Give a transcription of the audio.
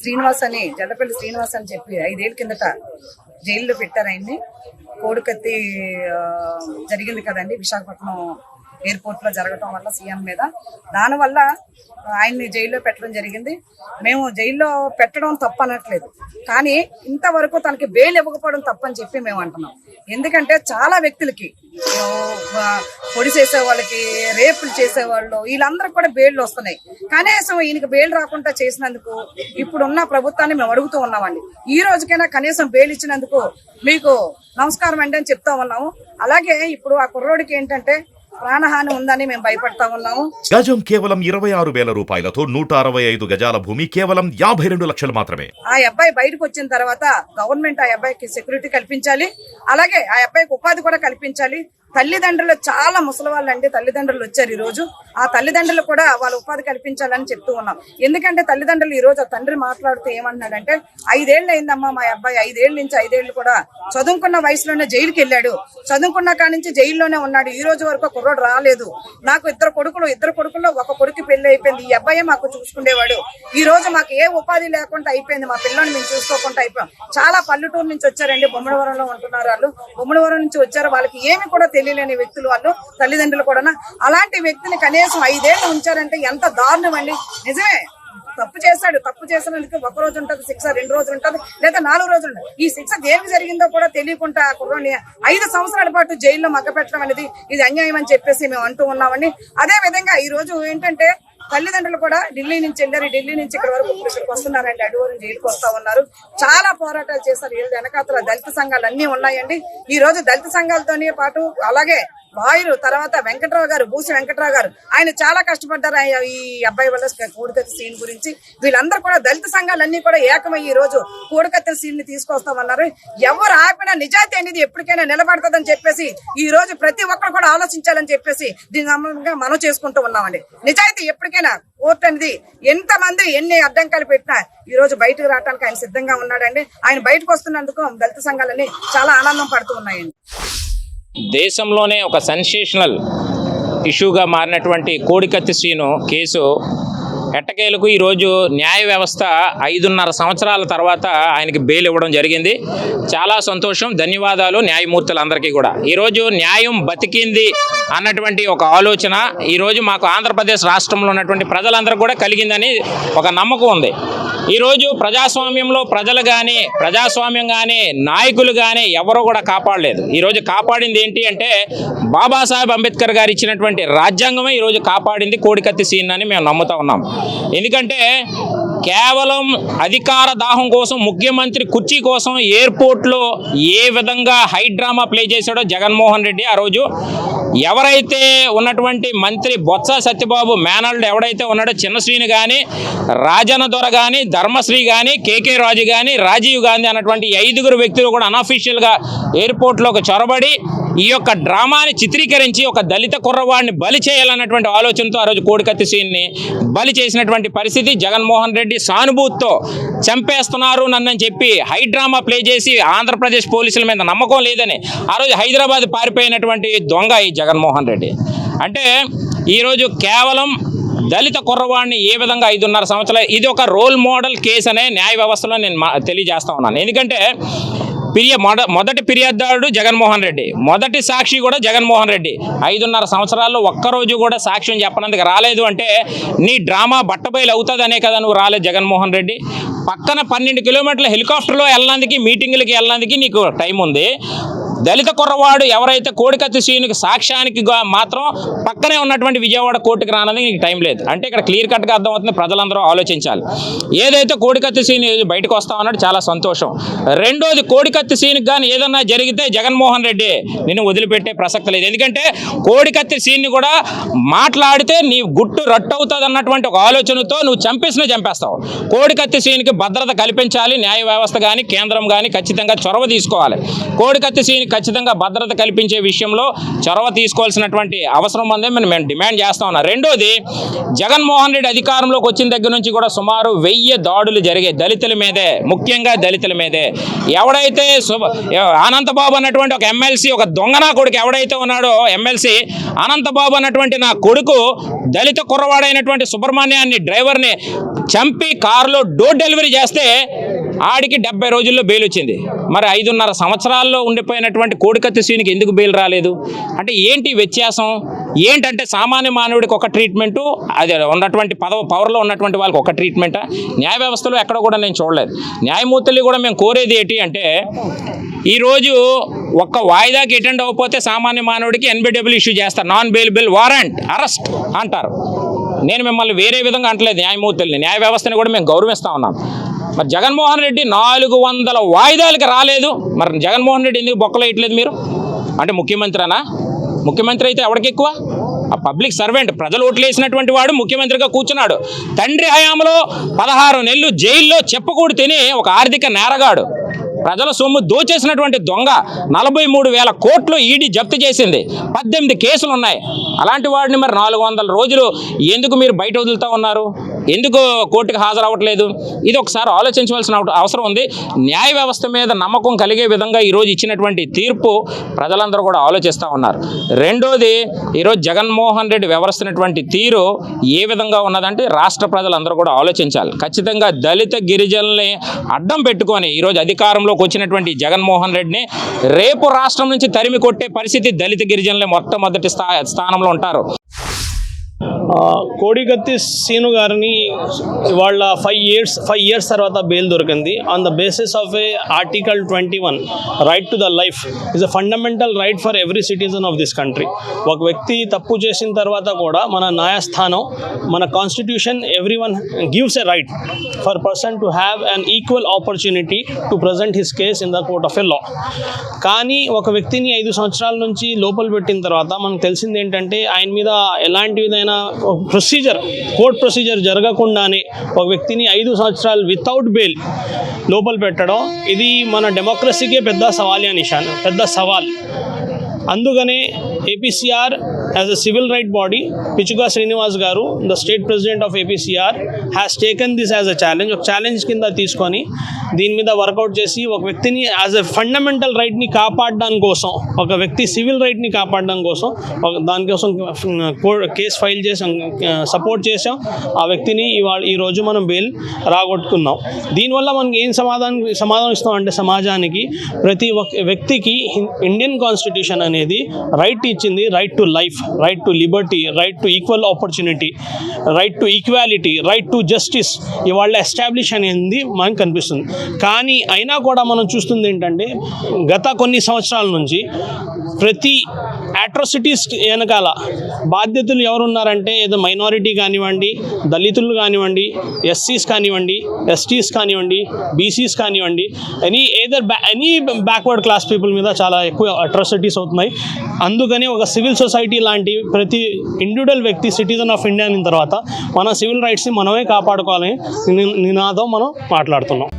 శ్రీనివాస్ అని జల్లపల్లి శ్రీనివాస్ అని చెప్పి ఐదేళ్ళ కిందట జైల్లో పెట్టారు ఆయన్ని. కోడికత్తి జరిగింది కదండి విశాఖపట్నం ఎయిర్పోర్ట్లో జరగటం వల్ల సీఎం మీద. దానివల్ల ఆయన్ని జైల్లో పెట్టడం జరిగింది. మేము జైల్లో పెట్టడం తప్పు అనట్లేదు కానీ ఇంతవరకు తనకి బెయిల్ ఇవ్వకపోవడం తప్పని చెప్పి మేము అంటున్నాం. ఎందుకంటే చాలా వ్యక్తులకి పొడి చేసే వాళ్ళకి రేపులు చేసేవాళ్ళు వీళ్ళందరికి కూడా బెయిల్ వస్తున్నాయి. కనీసం ఈయనకి బెయిల్ రాకుండా చేసినందుకు ఇప్పుడున్న ప్రభుత్వాన్ని మేము అడుగుతూ ఉన్నామండి. ఈ రోజుకైనా కనీసం బెయిల్ ఇచ్చినందుకు మీకు నమస్కారం అండి అని చెప్తా ఉన్నాము. అలాగే ఇప్పుడు ఆ కుర్రోడికి ఏంటంటే ప్రాణహాని ఉందని మేము భయపడతా ఉన్నాము. గజం కేవలం ఇరవై ఆరు వేల రూపాయలతో నూట అరవై ఐదు గజాల భూమి కేవలం యాభై రెండు లక్షలు మాత్రమే. ఆ అబ్బాయి బయటకు వచ్చిన తర్వాత గవర్నమెంట్ ఆ అబ్బాయికి సెక్యూరిటీ కల్పించాలి. అలాగే ఆ అబ్బాయికి ఉపాధి కూడా కల్పించాలి. తల్లిదండ్రులు చాలా ముసలి వాళ్ళు అండి తల్లిదండ్రులు వచ్చారు ఈ రోజు ఆ తల్లిదండ్రులు కూడా వాళ్ళ ఉపాధి కల్పించాలని చెప్తూ ఉన్నాం. ఎందుకంటే తల్లిదండ్రులు ఈ రోజు ఆ తండ్రి మాట్లాడుతూ ఏమన్నాడంటే ఐదేళ్ళు అయిందమ్మా మా అబ్బాయి ఐదేళ్ళ నుంచి ఐదేళ్ళు కూడా చదువుకున్న వయసులోనే జైలుకి వెళ్ళాడు చదువుకున్న కాడి నుంచి జైల్లోనే ఉన్నాడు. ఈ రోజు వరకు కుర్రోడు రాలేదు. నాకు ఇద్దరు కొడుకులు ఇద్దరు కొడుకుల్లో ఒక కొడుకు పెళ్ళి అయిపోయింది. ఈ అబ్బాయి మాకు చూసుకునేవాడు ఈ రోజు మాకు ఏ ఉపాధి లేకుండా అయిపోయింది. మా పిల్లల్ని మేము చూసుకోకుండా అయిపోయాం. చాలా పల్లెటూరు నుంచి వచ్చారండి. బొమ్మడవరంలో ఉంటున్నారు వాళ్ళు. బొమ్మడవరం నుంచి వచ్చారు. వాళ్ళకి ఏమి కూడా తెలియలేని వ్యక్తులు వాళ్ళు తల్లిదండ్రులు కూడా అలాంటి వ్యక్తిని కనీసం ఐదేళ్ళు ఉంచారంటే ఎంత దారుణం అండి. నిజమే? తప్పు చేశాడు తప్పు చేసినందుకు ఒక రోజు ఉంటుంది శిక్ష రెండు రోజులు ఉంటుంది లేదా నాలుగు రోజులు ఈ శిక్ష దేనికి జరిగిందో కూడా తెలియకుండా కుర్రోని ఐదు సంవత్సరాల పాటు జైల్లో మగ్గపెట్టడం అనేది ఇది అన్యాయం అని చెప్పేసి మేము అంటూ ఉన్నామని అదే విధంగా ఈ రోజు ఏంటంటే తల్లిదండ్రులు కూడా ఢిల్లీ నుంచి వెళ్ళారు. ఢిల్లీ నుంచి ఇక్కడ వరకు ఇక్కడికి వస్తున్నారండి. అడుగురు జైలుకి వస్తా ఉన్నారు. చాలా పోరాటాలు చేశారు. వీళ్ళ వెనకాతల దళిత సంఘాలు అన్ని ఉన్నాయండి. ఈ రోజు దళిత సంఘాలతోనే పాటు అలాగే వాయురు తర్వాత వెంకట్రావు గారు బూసి వెంకట్రావు గారు. ఆయన చాలా కష్టపడ్డారు ఆయన ఈ అబ్బాయి వల్ల కోడికత్తి సీన్ గురించి. వీళ్ళందరూ కూడా దళిత సంఘాలన్నీ కూడా ఏకమై ఈ రోజు కోడికత్తెల సీన్ని తీసుకొస్తామన్నారు. ఎవరు ఆపినా నిజాయితీ అనేది ఎప్పటికైనా నిలబడుతుందని చెప్పేసి ఈ రోజు ప్రతి ఒక్కరు కూడా ఆలోచించాలని చెప్పేసి దీని సంబంధంగా మనం చేసుకుంటూ ఉన్నామండి. నిజాయితీ ఎప్పటికైనా కోర్టు అనేది ఎంత మంది ఎన్ని అడ్డంకాలు పెట్టినా ఈ రోజు బయటకు రావడానికి ఆయన సిద్ధంగా ఉన్నాడండి. ఆయన బయటకు వస్తున్నందుకు దళిత సంఘాలన్నీ చాలా ఆనందం పడుతూ ఉన్నాయండి. దేశంలోనే ఒక సెన్సేషనల్ ఇష్యూగా మారినటువంటి కోడికత్తి శ్రీను కేసు ఎట్టకేలకు ఈరోజు న్యాయ వ్యవస్థ ఐదున్నర సంవత్సరాల తర్వాత ఆయనకి బెయిల్ ఇవ్వడం జరిగింది. చాలా సంతోషం ధన్యవాదాలు న్యాయమూర్తులందరికీ కూడా. ఈరోజు న్యాయం బతికింది అన్నటువంటి ఒక ఆలోచన ఈరోజు మాకు ఆంధ్రప్రదేశ్ రాష్ట్రంలో ఉన్నటువంటి ప్రజలందరూ కూడా కలిగిందని ఒక నమ్మకం ఉంది. ఈరోజు ప్రజాస్వామ్యంలో ప్రజలు కానీ ప్రజాస్వామ్యం కానీ నాయకులు కానీ ఎవరో కూడా కాపాడలేదు. ఈరోజు కాపాడింది ఏంటి అంటే బాబాసాహెబ్ అంబేద్కర్ గారు ఇచ్చినటువంటి రాజ్యాంగమే ఈరోజు కాపాడింది కోడికత్తి సీన్ అని మేము నమ్ముతా ఉన్నాం. ఎందుకంటే కేవలం అధికార దాహం కోసం ముఖ్యమంత్రి కుర్చీ కోసం ఎయిర్పోర్ట్లో ఏ విధంగా హై డ్రామా ప్లే చేశాడో జగన్మోహన్ రెడ్డి ఆ రోజు ఎవరైతే ఉన్నటువంటి మంత్రి బొత్స సత్యబాబు మేనల్డ్ ఎవడైతే ఉన్నాడో చిన్నశ్రీని కానీ రాజన్న దొర కానీ ధర్మశ్రీ కానీ కేకే రాజు కానీ రాజీవ్ గాంధీ అన్నటువంటి ఐదుగురు వ్యక్తులు కూడా అన్అఫీషియల్గా ఎయిర్పోర్ట్లోకి చొరబడి ఈ యొక్క డ్రామాని చిత్రీకరించి ఒక దళిత కుర్రవాడిని బలి చేయాలన్నటువంటి ఆలోచనతో ఆ రోజు కోడికత్తి సీన్ని బలి చేసినటువంటి పరిస్థితి జగన్మోహన్ రెడ్డి సానుభూతితో చంపేస్తున్నారు నన్నని చెప్పి హై డ్రామా ప్లే చేసి ఆంధ్రప్రదేశ్ పోలీసుల మీద నమ్మకం లేదని ఆ రోజు హైదరాబాద్ పారిపోయినటువంటి దొంగ ఈ జగన్మోహన్ రెడ్డి. అంటే ఈరోజు కేవలం దళిత కుర్రవాడిని ఏ విధంగా ఐదున్నర సంవత్సరాలు ఇది ఒక రోల్ మోడల్ కేసు అనే న్యాయ వ్యవస్థలో నేను మా- తెలియజేస్తా ఉన్నాను. ఎందుకంటే ఫిర్యా మొదటి ఫిర్యాదుదారుడు జగన్మోహన్ రెడ్డి. మొదటి సాక్షి కూడా జగన్మోహన్ రెడ్డి. ఐదున్నర సంవత్సరాల్లో ఒక్కరోజు కూడా సాక్ష్యం చెప్పనందుకు రాలేదు అంటే నీ డ్రామా బట్టబయలు అవుతుందనే కదా నువ్వు రాలేదు జగన్మోహన్ రెడ్డి. పక్కన పన్నెండు కిలోమీటర్ల హెలికాప్టర్లో వెళ్ళడానికి మీటింగులకి వెళ్ళడానికి నీకు టైం ఉంది దళిత కుర్రవాడు ఎవరైతే కోడికత్తి సీనుకి సాక్ష్యానికి మాత్రం పక్కనే ఉన్నటువంటి విజయవాడ కోర్టుకి రానది నీకు టైం లేదు. అంటే ఇక్కడ క్లియర్ కట్గా అర్థమవుతుంది ప్రజలందరూ ఆలోచించాలి. ఏదైతే కోడికత్తి సీన్ బయటకు వస్తా ఉన్నాడు చాలా సంతోషం. రెండోది కోడికత్తి సీన్కి కానీ ఏదన్నా జరిగితే జగన్మోహన్ రెడ్డి నిన్ను వదిలిపెట్టే ప్రసక్తి లేదు. ఎందుకంటే కోడికత్తి సీన్ని కూడా మాట్లాడితే నీ గుట్టు రట్టు అవుతుంది అన్నటువంటి ఒక ఆలోచనతో నువ్వు చంపేసినా చంపేస్తావు. కోడికత్తి సీన్కి భద్రత కల్పించాలి న్యాయ వ్యవస్థ కానీ కేంద్రం కానీ ఖచ్చితంగా చొరవ తీసుకోవాలి. కోడికత్తి సీన్ ఖచ్చితంగా భద్రత కల్పించే విషయంలో చొరవ తీసుకోవాల్సినటువంటి అవసరం ఉందని మనం మేము డిమాండ్ చేస్తా ఉన్నాం. రెండోది జగన్మోహన్ రెడ్డి అధికారంలోకి వచ్చిన దగ్గర నుంచి కూడా సుమారు వెయ్యి దాడులు జరిగాయి దళితుల మీదే ముఖ్యంగా దళితుల మీదే. ఎవడైతే అనంతబాబు అన్నటువంటి ఒక ఎమ్మెల్సీ ఒక దొంగన కొడుకు ఎవడైతే ఉన్నాడో ఎమ్మెల్సీ అనంతబాబు అన్నటువంటి నా కొడుకు దళిత కుర్రవాడైనటువంటి సుబ్రహ్మణ్యాన్ని డ్రైవర్ని చంపి కారులో డోర్ డెలివరీ చేస్తే ఆడికి డెబ్బై రోజుల్లో బెయిల్ వచ్చింది. మరి ఐదున్నర సంవత్సరాల్లో ఉండిపోయినటువంటి కోడికత్తి సీనికి ఎందుకు బెయిల్ రాలేదు? అంటే ఏంటి వ్యత్యాసం? ఏంటంటే సామాన్య మానవుడికి ఒక ట్రీట్మెంటు అది ఉన్నటువంటి పదవ పవర్లో ఉన్నటువంటి వాళ్ళకి ఒక ట్రీట్మెంటా? న్యాయ వ్యవస్థలో ఎక్కడ కూడా నేను చూడలేదు. న్యాయమూర్తులు కూడా మేము కోరేది ఏంటి అంటే ఈరోజు ఒక్క వాయిదాకి అటెండ్ అవ్వకపోతే సామాన్య మానవుడికి ఎన్బిడబ్ల్యూ ఇష్యూ చేస్తారు. నాన్ బెయిలబుల్ వారెంట్ అరెస్ట్ అంటారు. నేను మిమ్మల్ని వేరే విధంగా అంటలేదు న్యాయమూర్తుల్ని. న్యాయ వ్యవస్థని కూడా మేము గౌరవిస్తా ఉన్నాం. మరి జగన్మోహన్ రెడ్డి నాలుగు వందల వాయిదాలకి రాలేదు. మరి జగన్మోహన్ రెడ్డి ఎందుకు బొక్కలు వేయట్లేదు మీరు? అంటే ముఖ్యమంత్రినా? ముఖ్యమంత్రి అయితే ఎవరికి ఎక్కువ? ఆ పబ్లిక్ సర్వెంట్ ప్రజలు ఓట్లేసినటువంటి వాడు ముఖ్యమంత్రిగా కూర్చున్నాడు. తండ్రి హయాంలో పదహారు నెలలు జైల్లో చెప్పకూడు తిని ఒక ఆర్థిక నేరగాడు. ప్రజల సొమ్ము దోచేసినటువంటి దొంగ నలభై మూడు వేల కోట్లు ఈడీ జప్తు చేసింది. పద్దెనిమిది కేసులు ఉన్నాయి అలాంటి వాడిని మరి నాలుగు వందల రోజులు ఎందుకు మీరు బయట వదులుతూ ఉన్నారు? ఎందుకు కోర్టుకు హాజరవ్వట్లేదు? ఇది ఒకసారి ఆలోచించవలసిన అవ- అవసరం ఉంది. న్యాయ వ్యవస్థ మీద నమ్మకం కలిగే విధంగా ఈరోజు ఇచ్చినటువంటి తీర్పు ప్రజలందరూ కూడా ఆలోచిస్తూ ఉన్నారు. రెండోది ఈరోజు జగన్మోహన్ రెడ్డి వ్యవహరిస్తున్నటువంటి తీరు ఏ విధంగా ఉన్నదంటే రాష్ట్ర ప్రజలందరూ కూడా ఆలోచించాలి. ఖచ్చితంగా దళిత గిరిజనుల్ని అడ్డం పెట్టుకొని ఈరోజు అధికారంలోకి వచ్చినటువంటి జగన్మోహన్ రెడ్డిని రేపు రాష్ట్రం నుంచి తరిమి కొట్టే పరిస్థితి దళిత గిరిజనులే మొట్టమొదటి స్థా స్థానంలో ఉంటారు. కోడిగత్తి సీను గారిని వాళ్ళ ఫైవ్ ఇయర్స్ ఫైవ్ ఇయర్స్ తర్వాత బెయిల్ దొరికింది. On the basis of a article twenty one right to the life is a fundamental right for every citizen of this country ఒక వ్యక్తి తప్పు చేసిన తర్వాత కూడా మన న్యాయస్థానం మన constitution every one gives a right for person to have an equal opportunity to present his case in the court of a law కానీ ఒక వ్యక్తిని ఐదు సంవత్సరాల నుంచి లోపల పెట్టిన తర్వాత మనకు తెలిసింది ఏంటంటే ఆయన మీద ఎలాంటి విధమైన ప్రొసీజర్ కోర్ట్ ప్రొసీజర్ జరగకుండానే ఒక వ్యక్తిని ఐదు సంవత్సరాలు వితౌట్ బెయిల్ లోపల పెట్టడం ఇది మన డెమోక్రసీకే పెద్ద సవాలియా నిషాన్ పెద్ద సవాల్. అందుకనే APCR as a civil right body Pichuga Srinivas గారు the state president of APCR has taken this as a challenge ఒక ఛాలెంజ్ కింద తీసుకొని దీని మీద వర్కౌట్ చేసి ఒక వ్యక్తిని యాజ్ ఎ ఫండమెంటల్ రైట్ని కాపాడడం కోసం ఒక వ్యక్తి సివిల్ రైట్ని కాపాడడం కోసం ఒక దానికోసం కేసు ఫైల్ చేసాం సపోర్ట్ చేసాం. ఆ వ్యక్తిని ఇవాళ ఈరోజు మనం బెయిల్ రాగొట్టుకున్నాం. దీనివల్ల మనకి ఏం సమాధానం సమాధానం ఇస్తాం అంటే సమాజానికి ప్రతి ఒక్క వ్యక్తికి ఇండియన్ కాన్స్టిట్యూషన్ అనేది రైట్ ఇచ్చింది right to life right to liberty right to equal opportunity right to equality right to justice ఇవాళ ఎస్టాబ్లిష్ అనేది మనకు కనిపిస్తుంది. కానీ అయినా కూడా మనం చూస్తుంది ఏంటంటే గత కొన్ని సంవత్సరాల నుంచి ప్రతి అట్రాసిటీస్ వెనకాల బాధ్యతలు ఎవరున్నారంటే ఏదో మైనారిటీ కానివ్వండి దళితులు కానివ్వండి ఎస్సీస్ కానివ్వండి ఎస్టీస్ కానివ్వండి బీసీస్ కానివ్వండి any other any backward class people మీద చాలా ఎక్కువ అట్రాసిటీస్ అవుతున్నాయి. అందుకని ఒక సివిల్ సొసైటీ లాంటి ప్రతి ఇండివిజువల్ వ్యక్తి సిటిజన్ ఆఫ్ ఇండియా అయిన తర్వాత మన సివిల్ రైట్స్ని మనమే కాపాడుకోవాలని నినాదం మనం మాట్లాడుతున్నాం.